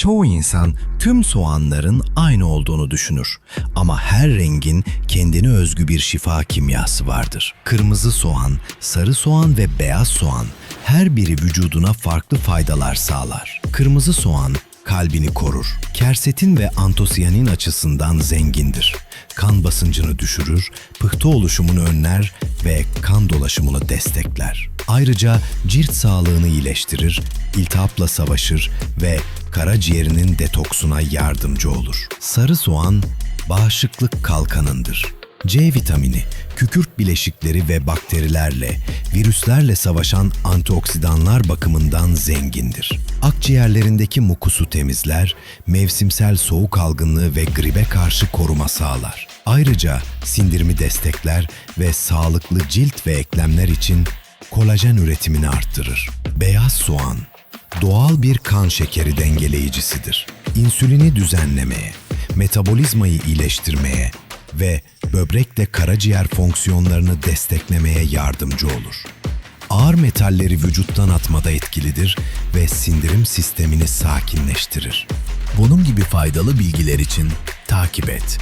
Çoğu insan tüm soğanların aynı olduğunu düşünür. Ama her rengin kendine özgü bir şifa kimyası vardır. Kırmızı soğan, sarı soğan ve beyaz soğan her biri vücuduna farklı faydalar sağlar. Kırmızı soğan kalbini korur. Kersetin ve antosiyanin açısından zengindir. Kan basıncını düşürür, pıhtı oluşumunu önler ve kan dolaşımını destekler. Ayrıca cilt sağlığını iyileştirir, iltihapla savaşır ve karaciğerinin detoksuna yardımcı olur. Sarı soğan bağışıklık kalkanındır. C vitamini, kükürt bileşikleri ve bakterilerle, virüslerle savaşan antioksidanlar bakımından zengindir. Akciğerlerindeki mukusu temizler, mevsimsel soğuk algınlığı ve gribe karşı koruma sağlar. Ayrıca sindirimi destekler ve sağlıklı cilt ve eklemler için kolajen üretimini arttırır. Beyaz soğan, doğal bir kan şekeri dengeleyicisidir. İnsülini düzenlemeye, metabolizmayı iyileştirmeye ve böbrekle karaciğer fonksiyonlarını desteklemeye yardımcı olur. Ağır metalleri vücuttan atmada etkilidir ve sindirim sistemini sakinleştirir. Bunun gibi faydalı bilgiler için takip et.